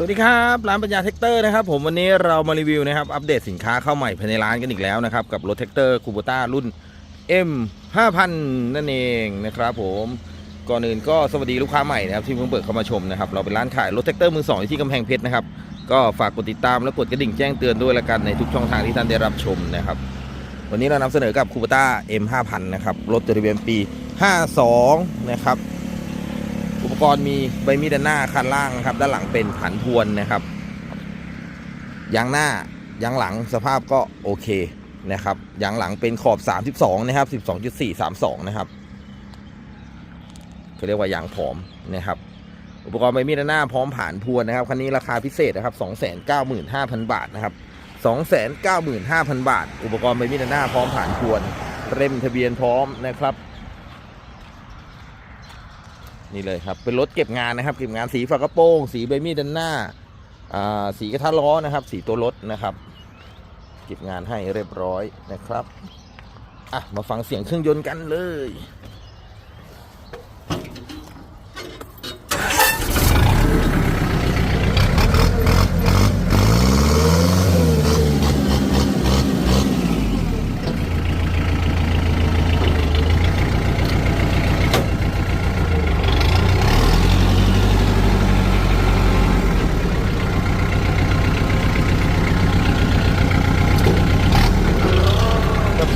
สวัสดีครับ ร้านปัญญาเทคเตอร์นะครับผมวันนี้เรามารีวิวนะครับ อัปเดตสินค้าเข้าใหม่ภายในร้านกันอีกแล้วนะครับ กับรถเทคเตอร์คูโบต้ารุ่น M 5000นั่นเองนะครับผมก่อนอื่นก็สวัสดีลูกค้าใหม่นะครับที่เพิ่งเปิดเข้ามาชมนะครับ เราเป็นร้านขายรถเทคเตอร์มือสองที่กำแพงเพชรนะครับ ก็ฝากกดติดตามและกดกระดิ่งแจ้งเตือนด้วยละกันในทุกช่องทางที่ท่านได้รับชมนะครับ วันนี้เรานำเสนอกับคูโบต้า M 5000นะครับรถจดทะเบียนปี 52 นะครับ ปกรณ์มีใบมีดด้านหน้าคันล่างนะครับ ด้านหลังเป็นผันพวนนะครับยางหน้ายางหลังสภาพก็โอเคนะครับยางหลังเป็นขอบ 32 นะครับ 12.432 นะครับเขาเรียกว่ายางผอมนะครับ อุปกรณ์ใบมีดด้านหน้าพร้อมผ่านพวนนะครับคันนี้ราคาพิเศษนะครับ 295,000 บาทนะครับ 295,000 บาท อุปกรณ์ใบมีดด้านหน้าพร้อมผ่านพวนเร่มทะเบียนพร้อมนะครับ นี่เลยครับ เป็นรถเก็บงานนะครับ เก็บงานสีฝากระโปรง สีใบมีดด้านหน้าอ่าสีกระทะล้อนะครับ สีตัวรถนะครับ เก็บงานให้เรียบร้อยนะครับ อะ มาฟังเสียงเครื่องยนต์กันเลย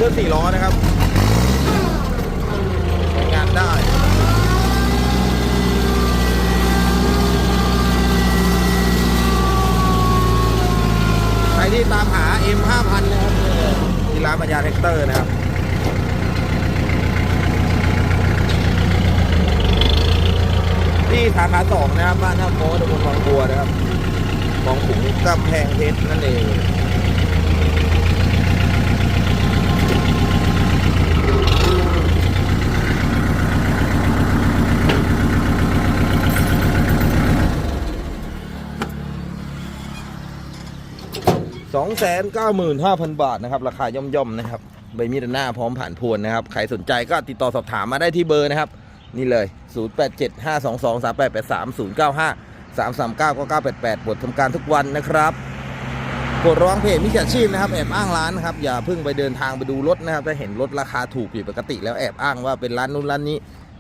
เครื่องสี่ล้อนะครับใช้งานได้ใครที่ตามหา M 5000นะครับที่ร้านปัญญาแท็กเตอร์นะครับที่สาขาสองนะครับบ้านท่าโม้ตำบลวังบัวนะครับของขุงกำแพงเพชรนั่นเอง 295,000 บาทนะครับ ราคาย่อมๆนะครับ ใบมีดหน้าพร้อมผ่านพวนนะครับ ใครสนใจก็ติดต่อสอบถามมาได้ที่เบอร์นะครับ นี่เลย 0875223883 095 339 9988 บททำการทุกวันนะครับกดระวังเพจมิจฉาชีพนะครับแอบอ้างร้านนะครับอย่าเพิ่งไปเดินทางไปดูรถนะครับถ้าเห็นรถราคาถูกผิดปกติ แล้วแอบอ้างว่าเป็นร้านนู้นร้านนี้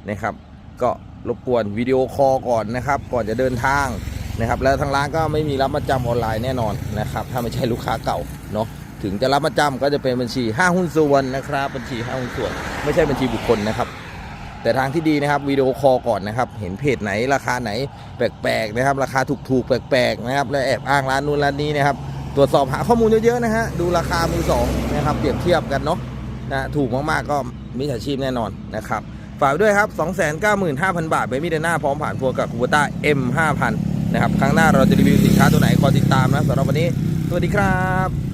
นะครับ ก็รบกวนวิดีโอคอลก่อนนะครับ ก่อนจะเดินทาง นะครับแล้วทางร้านก็ไม่มีรับมาจำออนไลน์แน่นอนนะครับถ้าไม่ใช่ลูกค้าเก่าเนาะถึงจะรับมาจำก็จะเป็นบัญชี 5 หุ้นส่วนนะครับ บัญชี 5 หุ้นส่วน ไม่ใช่บัญชีบุคคลนะครับ แต่ทางที่ดีนะครับวิดีโอคอลก่อนนะครับ เห็นเพจไหนราคาไหนแปลกๆนะครับ ราคาถูกๆ แปลกๆนะครับและแอบอ้างร้านนู้นร้านนี้นะครับตรวจสอบหาข้อมูลเยอะๆนะฮะดูราคามือสองนะครับเปรียบเทียบกันเนาะนะถูกมากๆก็มิจฉาชีพแน่นอนนะครับฝากด้วยครับ 295,000 บาทใบมีดหน้าพร้อมผ่านพวกับคูโบต้า M5000 นะครับ ครั้งหน้าเราจะรีวิวสินค้าตัวไหนคอยติดตามนะสำหรับวันนี้ สวัสดีครับ